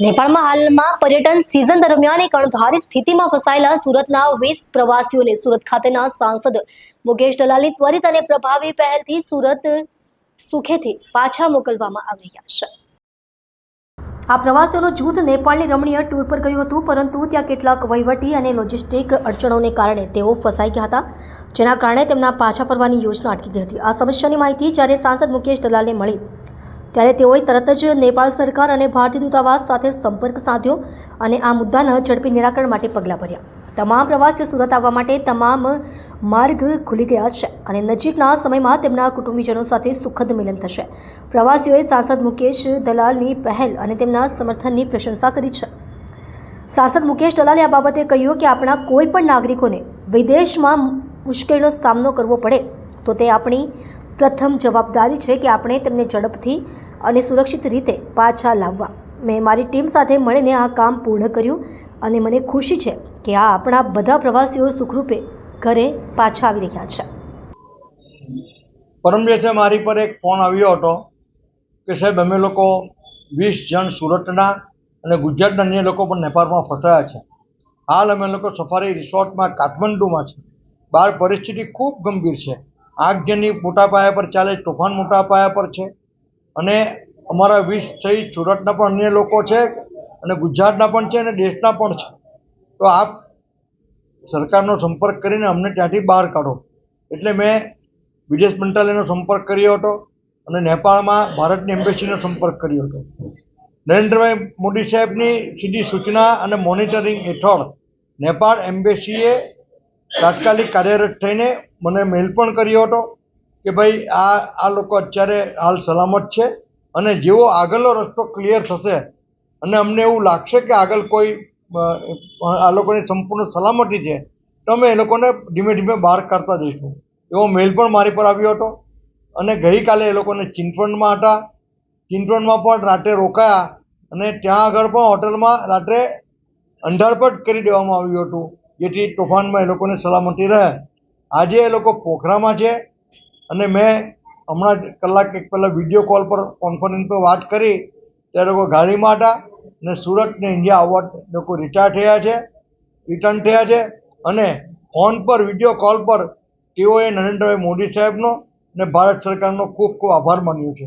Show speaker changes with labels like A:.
A: નેપાળમાં હાલમાં પર્યટન સિઝન દરમિયાન એક અણધારી સ્થિતિમાં ફસાયેલા સુરતના વીસ પ્રવાસીઓને સુરત ખાતેના સાંસદ મુકેશ દલાલની ત્વરિત અને પ્રભાવી પહેલથી સુરત સુખેથી પાછા મોકલવામાં આવી રહ્યા છે. આ પ્રવાસીઓનું જૂથ નેપાળની રમણીય ટૂર પર ગયું હતું, પરંતુ ત્યાં કેટલાક વહીવટી અને લોજિસ્ટિક અડચણોને કારણે તેઓ ફસાઈ ગયા હતા, જેના કારણે તેમના પાછા ફરવાની યોજના અટકી ગઈ હતી. આ સમસ્યાની માહિતી જ્યારે સાંસદ મુકેશ દલાલને મળી ત્યારે તેઓએ તરત જ નેપાળ સરકાર અને ભારતીય દૂતાવાસ સાથે સંપર્ક સાધ્યો અને આ મુદ્દાના ઝડપી નિરાકરણ માટે પગલાં ભર્યા. તમામ પ્રવાસીઓ સુરત આવવા માટે તમામ માર્ગ ખુલી ગયા છે અને નજીકના સમયમાં તેમના કુટુંબીજનો સાથે સુખદ મિલન થશે. પ્રવાસીઓએ સાંસદ મુકેશ દલાલની પહેલ અને તેમના સમર્થનની પ્રશંસા કરી છે. સાંસદ મુકેશ દલાલે આ બાબતે કહ્યું કે આપણા કોઈ પણ નાગરિકોને વિદેશમાં મુશ્કેલીનો સામનો કરવો પડે તો તે આપણી પ્રથમ જવાબદારી છે કે આપણે તેમને ઝડપથી અને સુરક્ષિત રીતે પાછા લાવવા. મેં મારી ટીમ સાથે મળીને આ કામ પૂર્ણ કર્યું અને મને ખુશી છે કે આ આપણા બધા પ્રવાસીઓ સુખરૂપે ઘરે પાછા આવી રહ્યા છે.
B: પરમ દિવસે મારી પર એક ફોન આવ્યો હતો કે સાહેબ, અમે લોકો વીસ જણ સુરતના અને ગુજરાતના અન્ય લોકો પણ નેપાળમાં ફસાયા છે. હાલ અમે લોકો સફારી રિસોર્ટમાં કાઠમંડુમાં છે. બહાર પરિસ્થિતિ ખૂબ ગંભીર છે. આગજની મોટા પાયા પર ચાલે, તોફાન મોટા પાયા પર છે. અને અમારા વીસ સહિત સુરતના પણ અન્ય લોકો છે અને ગુજરાતના પણ છે અને દેશના પણ છે. તો આપ સરકારનો સંપર્ક કરીને અમને ત્યાંથી બહાર કાઢો. એટલે મેં વિદેશ મંત્રાલયનો સંપર્ક કર્યો હતો અને નેપાળમાં ભારતની એમ્બેસીનો સંપર્ક કર્યો હતો. નરેન્દ્રભાઈ મોદી સાહેબની સીધી સૂચના અને મોનિટરિંગ હેઠળ નેપાળ એમ્બેસીએ તાત્કાલિક કાર્યરત થઈને મને મેલ પણ કર્યો હતો કે ભાઈ આ આ લોકો અત્યારે હાલ સલામત છે અને જેવો આગળનો રસ્તો ક્લિયર થશે અને અમને એવું લાગશે કે આગળ કોઈ આ લોકોની સંપૂર્ણ સલામતી છે, તો અમે એ લોકોને ધીમે ધીમે બહાર કાઢતા જઈશું. એવો મેલ પણ મારી પર આવ્યો હતો અને ગઈકાલે એ લોકોને ચિંતવણમાં હતા. ચિંતવણમાં પણ રાત્રે રોકાયા અને ત્યાં આગળ પણ હોટલમાં રાત્રે અંધારપટ કરી દેવામાં આવ્યું હતું. જેથી તોફાનમાં એ લોકોને સલામતી રહે. આજે એ લોકો પોખરામાં છે અને મેં હમણાં જ કલાક એક પહેલાં વીડિયો કોલ પર કોન્ફરન્સ પર વાત કરી. ત્યારે લોકો ગાડીમાં હતા ને ઇન્ડિયા આવવા લોકો રિટાયર થયા છે રિટર્ન થયા છે અને ફોન પર, વીડિયો કોલ પર તેઓએ નરેન્દ્રભાઈ મોદી સાહેબનો અને ભારત સરકારનો ખૂબ ખૂબ આભાર માન્યો છે.